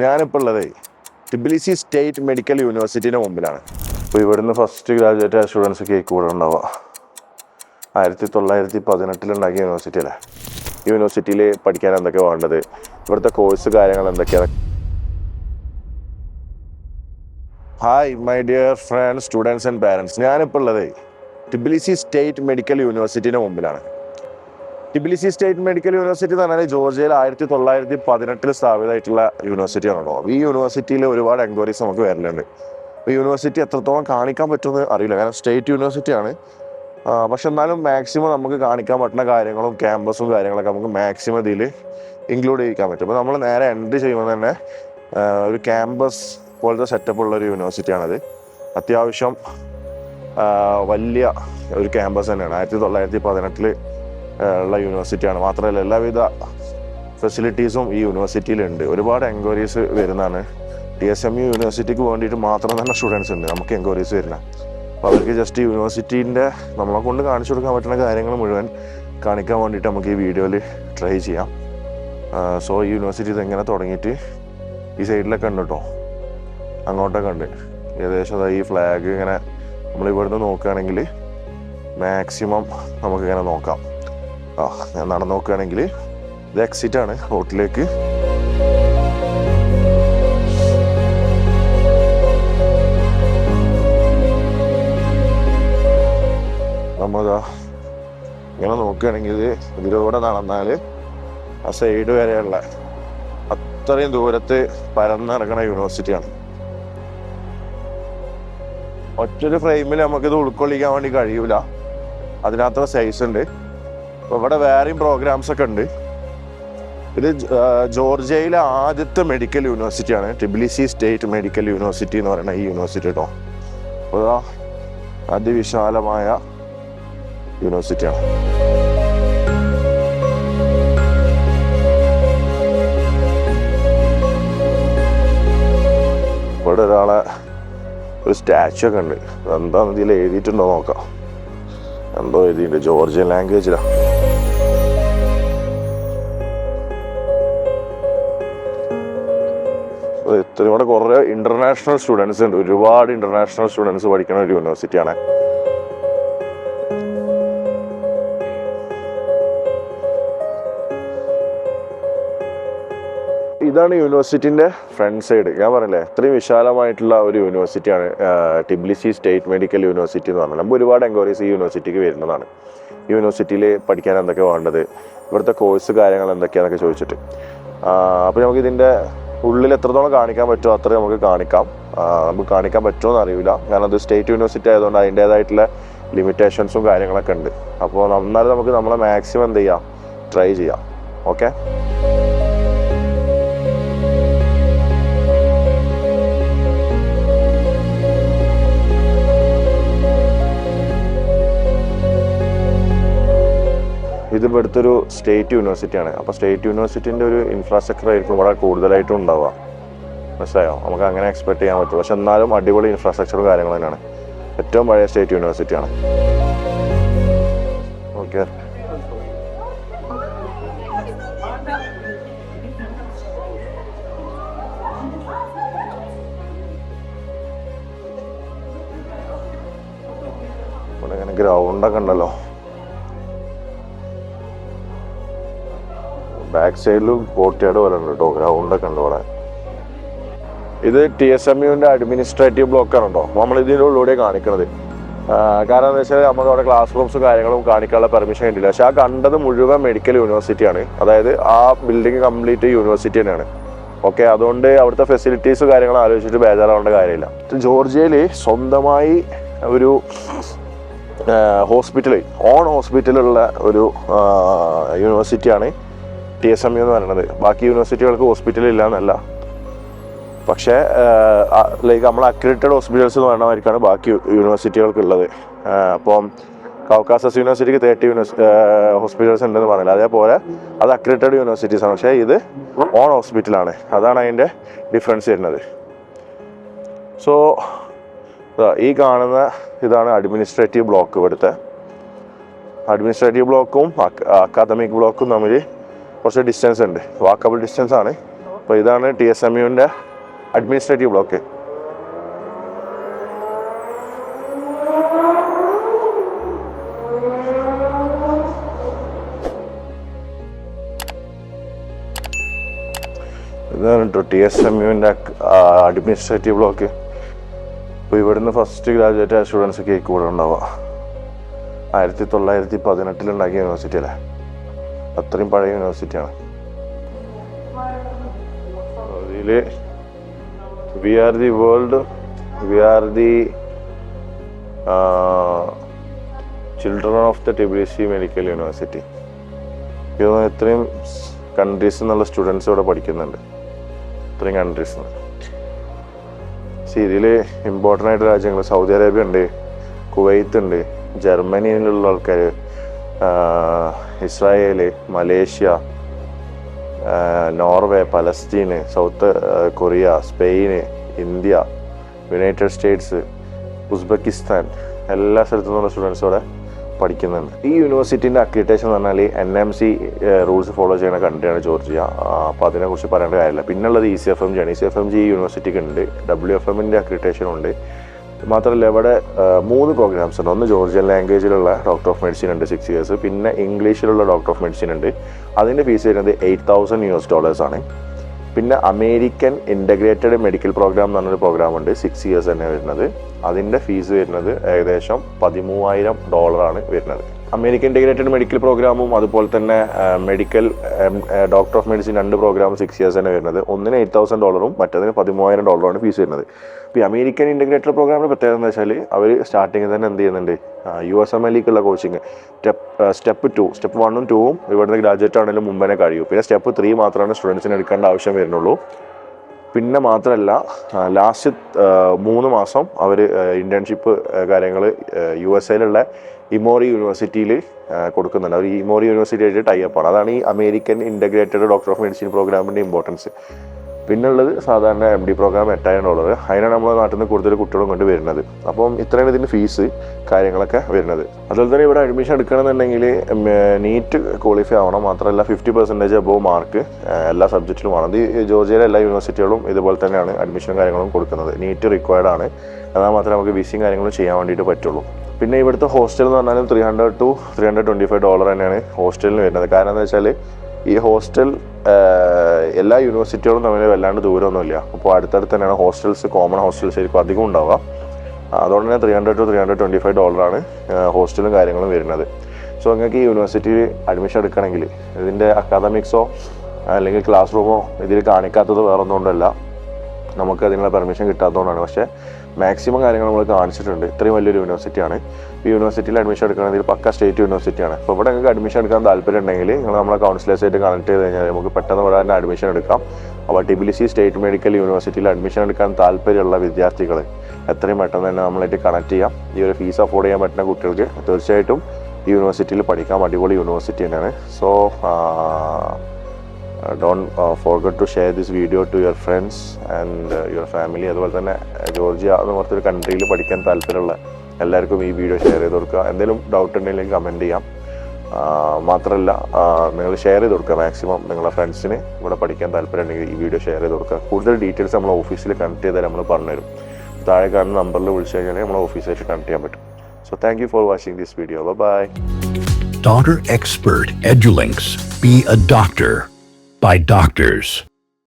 ഞാനിപ്പോൾ ഉള്ളത് Tbilisi state medical യൂണിവേഴ്സിറ്റിയുടെ മുമ്പിലാണ്. അപ്പോൾ ഇവിടുന്ന് ഫസ്റ്റ് ഗ്രാജുവേറ്റ് ആയ സ്റ്റുഡൻസ് കേക്ക് കൂടെ ഉണ്ടാവുക. ആയിരത്തി തൊള്ളായിരത്തി പതിനെട്ടിലുണ്ടാക്കിയ യൂണിവേഴ്സിറ്റി അല്ലേ യൂണിവേഴ്സിറ്റിയിൽ പഠിക്കാൻ എന്തൊക്കെ വേണ്ടത്? ഇവിടുത്തെ കോഴ്സ് കാര്യങ്ങൾ എന്തൊക്കെയാണ് hi my dear friends students and parents ഞാനിപ്പോൾ ഉള്ളത് ടിബിലിസി സ്റ്റേറ്റ് മെഡിക്കൽ യൂണിവേഴ്സിറ്റിയുടെ മുമ്പിലാണ്. ടിബിലിസി സ്റ്റേറ്റ് മെഡിക്കൽ യൂണിവേഴ്സിറ്റി എന്ന് പറഞ്ഞാൽ ജോർജിയയിൽ ആയിരത്തി തൊള്ളായിരത്തി പതിനെട്ടിൽ സ്ഥാപിതമായിട്ടുള്ള യൂണിവേഴ്സിറ്റിയാണ് കേട്ടോ. ഈ യൂണിവേഴ്സിറ്റിയിൽ ഒരുപാട് എൻക്വയറീസ് നമുക്ക് വരലുണ്ട്. അപ്പോൾ യൂണിവേഴ്സിറ്റി എത്രത്തോളം കാണിക്കാൻ പറ്റുമെന്ന് അറിയില്ല. കാരണം സ്റ്റേറ്റ് യൂണിവേഴ്സിറ്റിയാണ് പക്ഷെ എന്നാലും മാക്സിമം നമുക്ക് കാണിക്കാൻ പറ്റുന്ന കാര്യങ്ങളും ക്യാമ്പസും കാര്യങ്ങളൊക്കെ നമുക്ക് മാക്സിമം ഇതിൽ ഇൻക്ലൂഡ് ചെയ്യിക്കാൻ പറ്റും. അപ്പോൾ നമ്മൾ നേരെ എൻട്രി ചെയ്യുമ്പോൾ തന്നെ ഒരു ക്യാമ്പസ് പോലത്തെ സെറ്റപ്പ് ഉള്ള ഒരു യൂണിവേഴ്സിറ്റിയാണത് അത്യാവശ്യം വലിയ ഒരു ക്യാമ്പസ് തന്നെയാണ്. ആയിരത്തി തൊള്ളായിരത്തി പതിനെട്ടിൽ ഉള്ള യൂണിവേഴ്സിറ്റിയാണ് മാത്രമല്ല എല്ലാവിധ ഫെസിലിറ്റീസും ഈ യൂണിവേഴ്സിറ്റിയിലുണ്ട് ഒരുപാട് എൻക്വയറീസ് വരുന്നതാണ്. ടി എസ് എം യു യൂണിവേഴ്സിറ്റിക്ക് വേണ്ടിയിട്ട് മാത്രം തന്നെ സ്റ്റുഡൻസ് ഉണ്ട്. നമുക്ക് എൻക്വയറീസ് വരുന്നത് അപ്പോൾ അവർക്ക് ജസ്റ്റ് യൂണിവേഴ്സിറ്റീന്റെ നമ്മളെ കൊണ്ട് കാണിച്ചു കൊടുക്കാൻ പറ്റുന്ന കാര്യങ്ങൾ മുഴുവൻ കാണിക്കാൻ വേണ്ടിയിട്ട് നമുക്ക് ഈ വീഡിയോയിൽ ട്രൈ ചെയ്യാം. സോ ഈ യൂണിവേഴ്സിറ്റി ഇതെങ്ങനെ തുടങ്ങിയിട്ട് ഈ സൈഡിലൊക്കെ ഉണ്ട് കേട്ടോ അങ്ങോട്ടൊക്കെ ഉണ്ട്. ഏകദേശം ഈ ഫ്ലാഗ് ഇങ്ങനെ നമ്മൾ ഇവിടുന്ന് നോക്കുകയാണെങ്കിൽ മാക്സിമം നമുക്കിങ്ങനെ നോക്കാം. ആ ഞാൻ നടന്നു നോക്കുകയാണെങ്കിൽ ഇത് എക്സിറ്റ് ആണ് റോട്ടിലേക്ക് നമ്മളിതാ ഇങ്ങനെ നോക്കുകയാണെങ്കിൽ ഇതിലൂടെ നടന്നാൽ ആ സൈഡ് വരെയുള്ള അത്രയും ദൂരത്ത് പരന്ന് നടക്കുന്ന യൂണിവേഴ്സിറ്റിയാണ് ഒറ്റൊരു ഫ്രെയിമിൽ നമുക്കിത് ഉൾക്കൊള്ളിക്കാൻ വേണ്ടി കഴിയൂല. അതിനകത്ത് സൈസ് ഉണ്ട്. ഇവിടെ വേറെയും പ്രോഗ്രാംസ് ഒക്കെ ഉണ്ട്. ഇത് ജോർജിയയിലെ ആദ്യത്തെ മെഡിക്കൽ യൂണിവേഴ്സിറ്റിയാണ് ടിബിലിസി സ്റ്റേറ്റ് മെഡിക്കൽ യൂണിവേഴ്സിറ്റി എന്ന് പറയുന്ന ഈ യൂണിവേഴ്സിറ്റി കേട്ടോ അതിവിശാലമായ യൂണിവേഴ്സിറ്റിയാണ് ഇവിടെ ഒരാളെ ഒരു സ്റ്റാച്ചു ഒക്കെ ഉണ്ട്. എന്താണെന്ന് ഇതിൽ എഴുതിയിട്ടുണ്ടോ നോക്കാം. എന്തോ എഴുതിയിട്ടുണ്ട്. ജോർജിയൻ ലാംഗ്വേജിലാണ് കൂടെ കുറേ ഇന്റർനാഷണൽ സ്റ്റുഡൻസ് ഉണ്ട്. ഒരുപാട് ഇന്റർനാഷണൽ സ്റ്റുഡൻസ് പഠിക്കുന്ന ഒരു യൂണിവേഴ്സിറ്റിയാണ് ഇതാണ് യൂണിവേഴ്സിറ്റിന്റെ ഫ്രണ്ട് സൈഡ് ഞാൻ പറഞ്ഞില്ലേ ഇത്രയും വിശാലമായിട്ടുള്ള ഒരു യൂണിവേഴ്സിറ്റിയാണ് ടിബ്ലിസി സ്റ്റേറ്റ് മെഡിക്കൽ യൂണിവേഴ്സിറ്റി എന്ന് പറഞ്ഞാൽ നമ്മൾ ഒരുപാട് എൻക്വയറീസ് ഈ യൂണിവേഴ്സിറ്റിക്ക് വരുന്നതാണ്. യൂണിവേഴ്സിറ്റിയിൽ പഠിക്കാൻ എന്തൊക്കെ വേണ്ടത്? ഇവിടുത്തെ കോഴ്സ് കാര്യങ്ങൾ എന്തൊക്കെയാണെന്നൊക്കെ ചോദിച്ചിട്ട്. അപ്പോൾ നമുക്ക് ഇതിന്റെ ഉള്ളിൽ എത്രത്തോളം കാണിക്കാൻ പറ്റുമോ അത്രയും നമുക്ക് കാണിക്കാം. നമുക്ക് കാണിക്കാൻ പറ്റുമോ എന്ന് അറിയില്ല കാരണം അത് സ്റ്റേറ്റ് യൂണിവേഴ്സിറ്റി ആയതുകൊണ്ട് അതിന്റേതായിട്ടുള്ള ലിമിറ്റേഷൻസും കാര്യങ്ങളൊക്കെ ഉണ്ട്. അപ്പോൾ നന്നായി നമുക്ക് നമ്മളെ മാക്സിമം എന്ത് ചെയ്യാം? ട്രൈ ചെയ്യാം. ഓക്കെ? ഇത് ഇവിടുത്തെ ഒരു സ്റ്റേറ്റ് യൂണിവേഴ്സിറ്റിയാണ്. അപ്പോൾ സ്റ്റേറ്റ് യൂണിവേഴ്സിറ്റിന്റെ ഒരു ഇൻഫ്രാസ്ട്രക്ചർ ആയിരിക്കും ഇവിടെ കൂടുതലായിട്ടും ഉണ്ടാവുക. മനസ്സിലായോ? നമുക്ക് അങ്ങനെ എക്സ്പെക്ട് ചെയ്യാൻ പറ്റും പക്ഷെ എന്നാലും അടിപൊളി ഇൻഫ്രാസ്ട്രക്ചറും കാര്യങ്ങളും തന്നെയാണ്. ഏറ്റവും പഴയ സ്റ്റേറ്റ് യൂണിവേഴ്സിറ്റിയാണ്. ഓക്കെ ഇവിടെ ഇങ്ങനെ ഗ്രൗണ്ടൊക്കെ ഉണ്ടല്ലോ. ബാക്ക് സൈഡിലും കോർട്ട്യാർഡ് പോലെ ഉണ്ട് കേട്ടോ ഗ്രൗണ്ടൊക്കെ ഉണ്ട് ഇവിടെ. ഇത് ടി എസ് എം യുവിന്റെ അഡ്മിനിസ്ട്രേറ്റീവ് ബ്ലോക്കാണ് കേട്ടോ. നമ്മൾ ഇതിന്റെ ഉള്ളിലൂടെ കാണിക്കണത്. കാരണം എന്താ വെച്ചാൽ നമുക്ക് അവിടെ ക്ലാസ് റൂംസും കാര്യങ്ങളും കാണിക്കാനുള്ള പെർമിഷൻ കിട്ടില്ല പക്ഷെ ആ കണ്ടത് മുഴുവൻ മെഡിക്കൽ യൂണിവേഴ്സിറ്റിയാണ് അതായത് ആ ബിൽഡിംഗ് കംപ്ലീറ്റ് യൂണിവേഴ്സിറ്റി തന്നെയാണ്. ഓക്കെ അതുകൊണ്ട് അവിടുത്തെ ഫെസിലിറ്റീസ് കാര്യങ്ങൾ ആലോചിച്ചിട്ട് ബേജാറാവേണ്ട കാര്യമില്ല. ജോർജിയയിൽ സ്വന്തമായി ഒരു ഹോസ്പിറ്റൽ ഓൺ ഹോസ്പിറ്റലുള്ള ഒരു യൂണിവേഴ്സിറ്റിയാണ് ടി എസ് എം എന്ന് പറയുന്നത് ബാക്കി യൂണിവേഴ്സിറ്റികൾക്ക് ഹോസ്പിറ്റൽ ഇല്ല എന്നല്ല. പക്ഷേ ലൈക്ക് നമ്മൾ അക്രഡിറ്റഡ് ഹോസ്പിറ്റൽസ് എന്ന് പറയുന്നവർക്കാണ് ബാക്കി യൂണിവേഴ്സിറ്റികൾക്ക് ഉള്ളത് അപ്പം കൗക്കാസസ് യൂണിവേഴ്സിറ്റിക്ക് തേർട്ടി യൂണിവേഴ്സ് ഹോസ്പിറ്റൽസ് ഉണ്ടെന്ന് പറഞ്ഞില്ല. അതേപോലെ അത് അക്രഡിറ്റഡ് യൂണിവേഴ്സിറ്റീസ് ആണ്. പക്ഷേ ഇത് ഓൺ ഹോസ്പിറ്റലാണ് അതാണ് അതിന്റെ ഡിഫറൻസ് വരുന്നത്. സോ ഈ കാണുന്ന ഇതാണ് അഡ്മിനിസ്ട്രേറ്റീവ് ബ്ലോക്ക് ഇവിടുത്തെ. അഡ്മിനിസ്ട്രേറ്റീവ് ബ്ലോക്കും അക്കാദമിക് ബ്ലോക്കും തമ്മിൽ കുറച്ച് ഡിസ്റ്റൻസ് ഉണ്ട്. വാക്കബിൾ ഡിസ്റ്റൻസ് ആണ്. അപ്പോൾ ഇതാണ് ടി എസ് എം യുവിന്റെ അഡ്മിനിസ്ട്രേറ്റീവ് ബ്ലോക്ക് ഇതാണ് കേട്ടോ ടി എസ് എം യുവിന്റെ അഡ്മിനിസ്ട്രേറ്റീവ് ബ്ലോക്ക് അപ്പോൾ ഇവിടുന്ന് ഫസ്റ്റ് ഗ്രാജുവേറ്റ് ആയ സ്റ്റുഡൻസ് കേക്ക് കൂടെ ഉണ്ടാവുക. ആയിരത്തി തൊള്ളായിരത്തി പതിനെട്ടിലുണ്ടാക്കിയ യൂണിവേഴ്സിറ്റി അല്ലേ? അത്രയും പഴയ യൂണിവേഴ്സിറ്റിയാണ്. അതിൽ we are the world we are the children of the Tbilisi medical university. ഇതൊന്നും ഇത്രയും കൺട്രീസിൽ നിന്നുള്ള സ്റ്റുഡൻസ് ഇവിടെ പഠിക്കുന്നുണ്ട്. ഇത്രയും കൺട്രീസിൽ നിന്ന് സി ഇതിൽ ഇമ്പോർട്ടന്റ് ആയിട്ട് രാജ്യങ്ങൾ സൗദി അറേബ്യ ഉണ്ട് കുവൈത്ത് ഉണ്ട് ജർമ്മനിയിലുള്ള ആൾക്കാർ Israel Malaysia Norway Palestine South Korea Spain India United States Uzbekistan എല്ലാ സ്ഥലത്തു നിന്നുള്ള സ്റ്റുഡൻസ് ഇവിടെ പഠിക്കുന്നുണ്ട്. ഈ യൂണിവേഴ്സിറ്റിന്റെ അക്രിറ്റേഷൻ എന്ന് പറഞ്ഞാൽ N M C rules follow ചെയ്യുന്ന കൺട്രിയാണ് ജോർജിയ. അപ്പോൾ അതിനെക്കുറിച്ച് പറയേണ്ട കാര്യമില്ല. പിന്നുള്ളത് E C F M G ആണ്. E C F M G യൂണിവേഴ്സിറ്റിക്ക് ഉണ്ട്. ഡബ്ല്യു എഫ് എമ്മിന്റെ അക്രിറ്റേഷൻ ഉണ്ട്. മാത്രമല്ല ഇവിടെ മൂന്ന് പ്രോഗ്രാംസ് ഉണ്ട്. ഒന്ന് ജോർജിയൻ ലാംഗ്വേജിലുള്ള ഡോക്ടർ ഓഫ് മെഡിസിൻ ഉണ്ട് സിക്സ് ഇയേഴ്സ് പിന്നെ ഇംഗ്ലീഷിലുള്ള ഡോക്ടർ ഓഫ് മെഡിസിൻ ഉണ്ട്. അതിന്റെ ഫീസ് വരുന്നത് eight thousand U S dollars ആണ്. പിന്നെ അമേരിക്കൻ ഇന്റഗ്രേറ്റഡ് മെഡിക്കൽ പ്രോഗ്രാം എന്ന് പറഞ്ഞൊരു പ്രോഗ്രാം ഉണ്ട് സിക്സ് ഇയേഴ്സ് തന്നെ വരുന്നത്. അതിന്റെ ഫീസ് വരുന്നത് ഏകദേശം പതിമൂവായിരം ഡോളറാണ് വരുന്നത്. അമേരിക്കൻ ഇന്റഗ്രേറ്റഡ് മെഡിക്കൽ പ്രോഗ്രാമും അതുപോലെ തന്നെ മെഡിക്കൽ ഡോക്ടർ ഓഫ് മെഡിസിൻ രണ്ട് പ്രോഗ്രാം സിക്സ് ഇയേഴ്സ് തന്നെ വരുന്നത്. ഒന്നിന് എയ്റ്റ് തൗസൻഡ് ഡോളറും മറ്റതിന് പതിമൂവായിരം ഡോളറാണ് ഫീസ് വരുന്നത്. ഇപ്പോൾ ഈ അമേരിക്കൻ ഇന്റഗ്രേറ്റഡ് പ്രോഗ്രാമിന്റെ പ്രത്യേകത എന്ന് വെച്ചാൽ അവർ സ്റ്റാർട്ടിങ്ങിൽ തന്നെ എന്ത് ചെയ്യുന്നുണ്ട്? U S M എല്ലിക്കുള്ള coaching step step two step വണ്ണും ടൂവും ഇവിടുന്ന് ഗ്രാജുവേറ്റ് ആണെങ്കിലും മുമ്പേ കഴിയും. പിന്നെ സ്റ്റെപ്പ് ത്രീ മാത്രമാണ് സ്റ്റുഡൻസിന് എടുക്കേണ്ട ആവശ്യം വരുന്നുള്ളൂ. പിന്നെ മാത്രമല്ല ലാസ്റ്റ് മൂന്ന് മാസം അവർ ഇന്റേൺഷിപ്പ് കാര്യങ്ങൾ യു എസ് എയിലുള്ള ഇമോറി യൂണിവേഴ്സിറ്റിയിൽ കൊടുക്കുന്നുണ്ട്. അവർ ഇമോറി യൂണിവേഴ്സിറ്റി ആയിട്ട് ടൈപ്പാണ് അതാണ് ഈ American integrated doctor of medicine പ്രോഗ്രാമിന്റെ ഇമ്പോർട്ടൻസ് പിന്നുള്ളത് സാധാരണ എം ഡി പ്രോഗ്രാം എട്ടായിരം ഡോളർ അതിനാണ് നമ്മുടെ നാട്ടിൽ നിന്ന് കൂടുതൽ കുട്ടികളും കൊണ്ട് വരുന്നത്. അപ്പം ഇത്രയാണ് ഇതിന്റെ ഫീസ് കാര്യങ്ങളൊക്കെ വരുന്നത്. അതുപോലെ തന്നെ ഇവിടെ അഡ്മിഷൻ എടുക്കണമെന്നുണ്ടെങ്കിൽ നീറ്റ് ക്വാളിഫൈ ആവണം. മാത്രമല്ല ഫിഫ്റ്റി പെർസെന്റേജ് അബോവ് മാർക്ക് എല്ലാ സബ്ജക്റ്റിലും ആണ് ഇത് ജോർജിയയിലെ എല്ലാ യൂണിവേഴ്സിറ്റികളും ഇതുപോലെ തന്നെയാണ് അഡ്മിഷൻ കാര്യങ്ങളും കൊടുക്കുന്നത്. നീറ്റ് റിക്വയർഡ് ആണ്. എന്നാൽ മാത്രമേ നമുക്ക് വിസിയും കാര്യങ്ങളും ചെയ്യാൻ വേണ്ടിയിട്ട് പറ്റുള്ളൂ. പിന്നെ ഇവിടുത്തെ ഹോസ്റ്റൽ എന്ന് പറഞ്ഞാലും three hundred to three hundred twenty five dollar തന്നെയാണ് ഹോസ്റ്റലിന് വരുന്നത്. കാരണം എന്താ വെച്ചാൽ ഈ ഹോസ്റ്റൽ എല്ലാ യൂണിവേഴ്സിറ്റികളും തമ്മിൽ വല്ലാണ്ട് ദൂരമൊന്നുമില്ല. അപ്പോൾ അടുത്തടുത്ത് തന്നെയാണ് ഹോസ്റ്റൽസ് കോമൺ ഹോസ്റ്റൽസ് ആയിരിക്കും അധികം ഉണ്ടാവുക. അതുകൊണ്ട് തന്നെ three hundred to three hundred twenty five ഡോളറാണ് ഹോസ്റ്റലും കാര്യങ്ങളും വരുന്നത്. സോ നിങ്ങൾക്ക് ഈ യൂണിവേഴ്സിറ്റിയിൽ അഡ്മിഷൻ എടുക്കണമെങ്കിൽ ഇതിന്റെ അക്കാദമിക്സോ അല്ലെങ്കിൽ ക്ലാസ് റൂമോ ഇതിൽ കാണിക്കാത്തത് വേറൊന്നും നമുക്ക് അതിനുള്ള പെർമിഷൻ കിട്ടാത്തതുകൊണ്ടാണ്. പക്ഷേ മാക്സിമം കാര്യങ്ങൾ നമ്മൾ കാണിച്ചിട്ടുണ്ട്. ഇത്രയും വലിയൊരു യൂണിവേഴ്സിറ്റിയാണ് ഈ യൂണിവേഴ്സിറ്റിയിൽ അഡ്മിഷൻ എടുക്കണമെങ്കിൽ പക്ക സ്റ്റേറ്റ് യൂണിവേഴ്സിറ്റിയാണ് അപ്പോൾ ഇവിടെ നിങ്ങൾക്ക് അഡ്മിഷൻ എടുക്കാൻ താല്പര്യം ഉണ്ടെങ്കിൽ നിങ്ങൾ നമ്മളെ കൗൺസിലേഴ്സായിട്ട് കണക്ട് ചെയ്ത് കഴിഞ്ഞാൽ നമുക്ക് പെട്ടെന്ന് ഇവിടെ തന്നെ അഡ്മിഷൻ എടുക്കാം. അപ്പോൾ ടിബിലിസി സ്റ്റേറ്റ് മെഡിക്കൽ യൂണിവേഴ്സിറ്റിയിൽ അഡ്മിഷൻ എടുക്കാൻ താല്പര്യമുള്ള വിദ്യാർത്ഥികൾ എത്രയും പെട്ടെന്ന് തന്നെ നമ്മളായിട്ട് കണക്ട് ചെയ്യാം. ഈ ഒരു ഫീസ് അഫോർഡ് ചെയ്യാൻ പറ്റുന്ന കുട്ടികൾക്ക് തീർച്ചയായിട്ടും ഈ യൂണിവേഴ്സിറ്റിയിൽ പഠിക്കാം അടിപൊളി യൂണിവേഴ്സിറ്റി തന്നെയാണ്. So don't forget to share this video to your friends and your family അതുപോലെ തന്നെ ജോർജിയ എന്ന് പറഞ്ഞൊരു കൺട്രിയിൽ പഠിക്കാൻ താല്പര്യമുള്ള എല്ലാവർക്കും ഈ വീഡിയോ ഷെയർ ചെയ്ത് കൊടുക്കുക. എന്തെങ്കിലും ഡൗട്ട് ഉണ്ടെങ്കിൽ കമന്റ് ചെയ്യാം. ആഹ് മാത്രമല്ല നിങ്ങൾ ഷെയർ ചെയ്ത് കൊടുക്കുക മാക്സിമം നിങ്ങളുടെ ഫ്രണ്ട്സിന് ഇവിടെ പഠിക്കാൻ താല്പര്യം ഉണ്ടെങ്കിൽ ഈ വീഡിയോ ഷെയർ ചെയ്ത് കൊടുക്കുക. കൂടുതൽ ഡീറ്റെയിൽസ് നമ്മൾ ഓഫീസിൽ കണക്ട് ചെയ്താൽ നമ്മൾ പറഞ്ഞുതരും. താഴെ കാണുന്ന നമ്പറിൽ വിളിച്ചു കഴിഞ്ഞാൽ നമ്മൾ ഓഫീസിലേക്ക് കണക്ട് ചെയ്യാൻ പറ്റും. So thank you for watching this video bye Daughter Expert Edulinks. Be a doctor. By doctors.